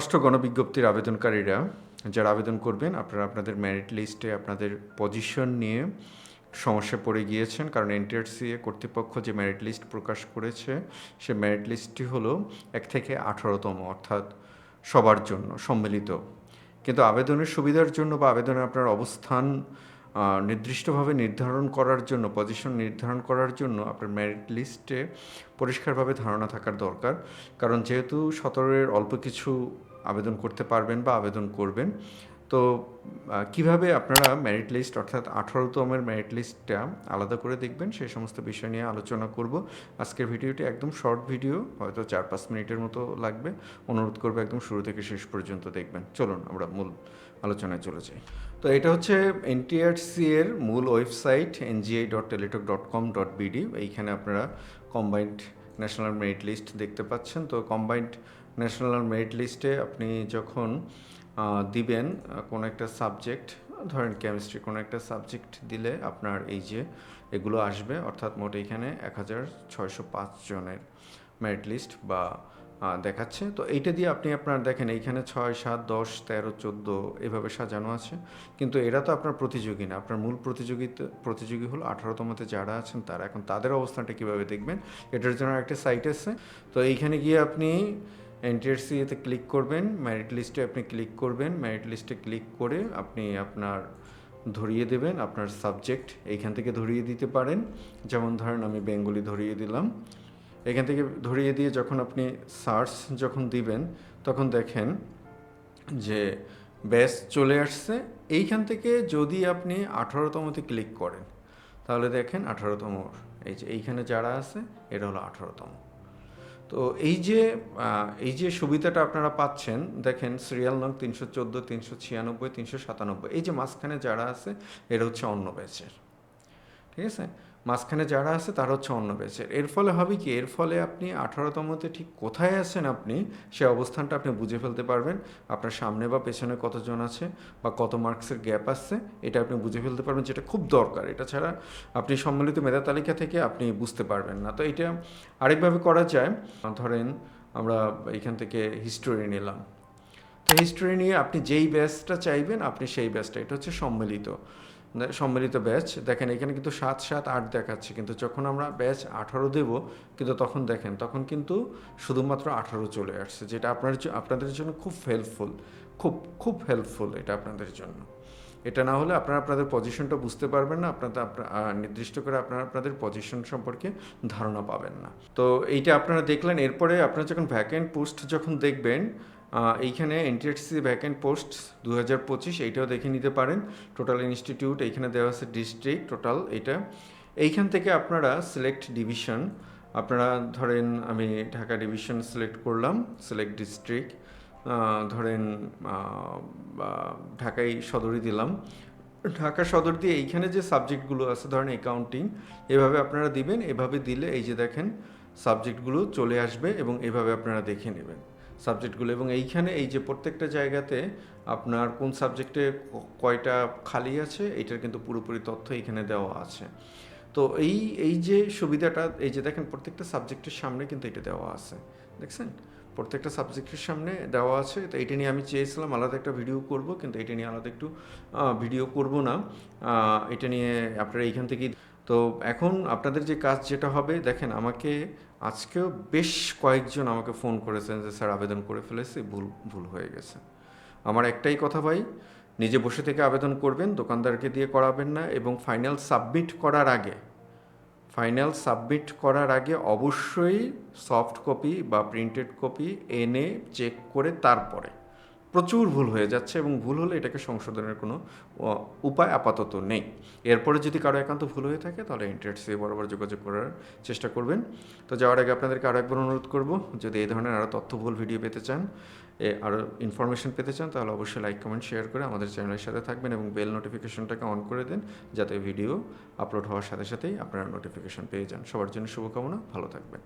ষষ্ঠ গণবিজ্ঞপ্তির আবেদনকারীরা যারা আবেদন করবেন, আপনারা আপনাদের মেরিট লিস্টে আপনাদের পজিশন নিয়ে সমস্যা পড়ে গিয়েছেন, কারণ এনটিআরসিএ কর্তৃপক্ষ যে মেরিট লিস্ট প্রকাশ করেছে, সে মেরিট লিস্টটি হলো এক থেকে আঠারোতম, অর্থাৎ সবার জন্য সম্মিলিত। কিন্তু আবেদনের সুবিধার জন্য বা আবেদনের আপনার অবস্থান নির্দিষ্টভাবে নির্ধারণ করার জন্য পজিশন নির্ধারণ করার জন্য আপনার মেরিট লিস্টে পরিষ্কারভাবে ধারণা থাকার দরকার। কারণ যেহেতু সতেরোর অল্প কিছু আবেদন করতে পারবেন বা আবেদন করবেন তো কীভাবে আপনারা মেরিট লিস্ট অর্থাৎ আঠারোতমের মেরিট লিস্টটা আলাদা করে দেখবেন সেই সমস্ত বিষয় নিয়ে আলোচনা করব। আজকের ভিডিওটি একদম শর্ট ভিডিও হয়তো চার পাঁচ মিনিটের মতো লাগবে। অনুরোধ করব একদম শুরু থেকে শেষ পর্যন্ত দেখবেন। চলুন আমরা মূল আলোচনায় চলে যাই। তো এটা হচ্ছে এনটিআরসি এর মূল website NGI dot Teletalk dot com dot BD এইখানে আপনারা কম্বাইন্ড ন্যাশনাল মেরিট লিস্ট দেখতে পাচ্ছেন। তো কম্বাইন্ড ন্যাশনাল মেরিট লিস্টে আপনি যখন দিবেন কোনো একটা সাবজেক্ট ধরেন কেমিস্ট্রি কোনো একটা সাবজেক্ট দিলে আপনার এই যে এগুলো আসবে, অর্থাৎ মোট এইখানে এক হাজার ছয়শো পাঁচ জনের মেরিট লিস্ট বা দেখাচ্ছে। তো এইটা দিয়ে আপনি আপনার দেখেন, এইখানে ছয়, সাত, দশ, তেরো, চোদ্দ এভাবে সাজানো আছে। কিন্তু এরা তো আপনার প্রতিযোগী না। আপনার মূল প্রতিযোগিতা, প্রতিযোগী হলো আঠারোতমতে যারা আছেন, তারা এখন তাদের অবস্থানটা কীভাবে দেখবেন, এটার জন্য একটা সাইট আছে। তো এইখানে গিয়ে আপনি এনটিআরসি এতে ক্লিক করবেন মেরিট লিস্টে আপনি ক্লিক করবেন মেরিট লিস্টে ক্লিক করে আপনি আপনার ধরিয়ে দেবেন, আপনার সাবজেক্ট এইখান থেকে ধরিয়ে দিতে পারেন। যেমন ধরেন আমি বেঙ্গলি ধরিয়ে দিলাম। এখান থেকে ধরিয়ে দিয়ে যখন আপনি সার্চ যখন দিবেন, তখন দেখেন যে ব্যাস চলে আসছে। এইখান থেকে যদি আপনি আঠারোতমতে ক্লিক করেন, তাহলে দেখেন আঠারোতম, এই যে এইখানে যারা আছে এটা হলো আঠারোতম। তো এই যে এই যে সুবিধাটা আপনারা পাচ্ছেন, দেখেন সিরিয়াল নং তিনশো চোদ্দ, তিনশো ছিয়ানব্বই, তিনশো সাতানব্বই, এই যে মাঝখানে যারা আছে এটা হচ্ছে অন্য ব্যাচের ঠিক আছে? মাঝখানে যারা আছে তারা হচ্ছে অন্য ব্যাচের। এর ফলে হবে কি? এর ফলে আপনি আঠারোতমতে ঠিক কোথায় আছেন আপনি, সে অবস্থানটা আপনি বুঝে ফেলতে পারবেন। আপনার সামনে বা পেছনে কতজন আছে বা কত মার্কসের গ্যাপ আসছে এটা আপনি বুঝে ফেলতে পারবেন, যেটা খুব দরকার। এটা ছাড়া আপনি সম্মিলিত মেধা তালিকা থেকে আপনি বুঝতে পারবেন না। তো এটা আরেকভাবে করা যায়। ধরেন আমরা এখান থেকে হিস্টোরি নিলাম। তো হিস্টোরি নিয়ে আপনি যেই ব্যাচটা চাইবেন, আপনি সেই ব্যাচটা এটা হচ্ছে সম্মিলিত। সম্মিলিত ব্যাচ। দেখেন, এখানে কিন্তু সাত সাত, আট দেখাচ্ছে। কিন্তু যখন আমরা ব্যাচ আঠারো দেব, কিন্তু তখন দেখেন, তখন কিন্তু শুধুমাত্র আঠারো চলে আসছে, যেটা আপনার আপনাদের জন্য খুব হেল্পফুল খুব খুব হেল্পফুল এটা আপনাদের জন্য। এটা না হলে আপনারা আপনাদের পজিশনটা বুঝতে পারবেন না আপনাদের নির্দিষ্ট করে আপনারা আপনাদের পজিশন সম্পর্কে ধারণা পাবেন না। তো এইটা আপনারা দেখলেন, এরপরে আপনারা যখন ভ্যাকেন্ট পোস্ট যখন দেখবেন এইখানে এনটিএসসি ভ্যাকেন্ট পোস্ট দু হাজার পঁচিশ, এইটাও দেখে নিতে পারেন। টোটাল ইনস্টিটিউট এইখানে দেওয়া আছে ডিস্ট্রিক্ট টোটাল এটা এইখান থেকে আপনারা সিলেক্ট ডিভিশন আপনারা ধরেন আমি ঢাকা ডিভিশন সিলেক্ট করলাম সিলেক্ট ডিস্ট্রিক্ট ধরেন ঢাকাই সদরই দিলাম। ঢাকা সদর দিয়ে এইখানে যে সাবজেক্টগুলো আছে, ধরেন অ্যাকাউন্টিং এভাবে আপনারা দিবেন, এভাবে দিলে এই যে দেখেন সাবজেক্টগুলো চলে আসবে এবং এভাবে আপনারা দেখে নেবেন। সাবজেক্টগুলো এবং এইখানে এই যে প্রত্যেকটা জায়গাতে আপনার কোন সাবজেক্টে কয়টা খালি আছে, এটার কিন্তু পুরোপুরি তথ্য এখানে দেওয়া আছে। তো এই এই যে সুবিধাটা, এই যে দেখেন প্রত্যেকটা সাবজেক্টের সামনে কিন্তু এটা দেওয়া আছে। দেখছেন? প্রত্যেকটা সাবজেক্টের সামনে দেওয়া আছে। তো এটা নিয়ে আমি চেয়েছিলাম আলাদা একটা ভিডিও করব, কিন্তু এটা নিয়ে আলাদা একটু ভিডিও করব না। এটা নিয়ে আপনারা এইখান থেকেই তো এখন আপনাদের যে কাজ যেটা হবে, দেখেন আমাকে আজকেও বেশ কয়েকজন আমাকে ফোন করেছেন যে, স্যার, আবেদন করে ফেলেছি, ভুল ভুল হয়ে গেছে। আমার একটাই কথা ভাই, নিজে বসে থেকে আবেদন করবেন, দোকানদারকে দিয়ে করাবেন না এবং ফাইনাল সাবমিট করার আগে ফাইনাল সাবমিট করার আগে অবশ্যই সফট কপি বা প্রিন্টেড কপি এনে চেক করে তারপরে প্রচুর ভুল হয়ে যাচ্ছে এবং ভুল হলে এটাকে সংশোধনের কোনো উপায় আপাতত নেই। এরপরে যদি কারও একান্ত ভুল হয়ে থাকে, তাহলে ইন্টারনেট ইন্টারনেটসে বরাবর যোগাযোগ করার চেষ্টা করবেন। তো যাওয়ার আগে আপনাদেরকে আরও একবার অনুরোধ করব, যদি এই ধরনের আরও তথ্যবহুল ভিডিও পেতে চান, এ আরও ইনফরমেশন পেতে চান, তাহলে অবশ্যই লাইক কমেন্ট শেয়ার করে আমাদের চ্যানেলের সাথে থাকবেন এবং বেল নোটিফিকেশনটাকে অন করে দেন, যাতে ভিডিও আপলোড হওয়ার সাথে সাথেই আপনারা নোটিফিকেশন পেয়ে যান। সবার জন্য শুভকামনা, ভালো থাকবেন।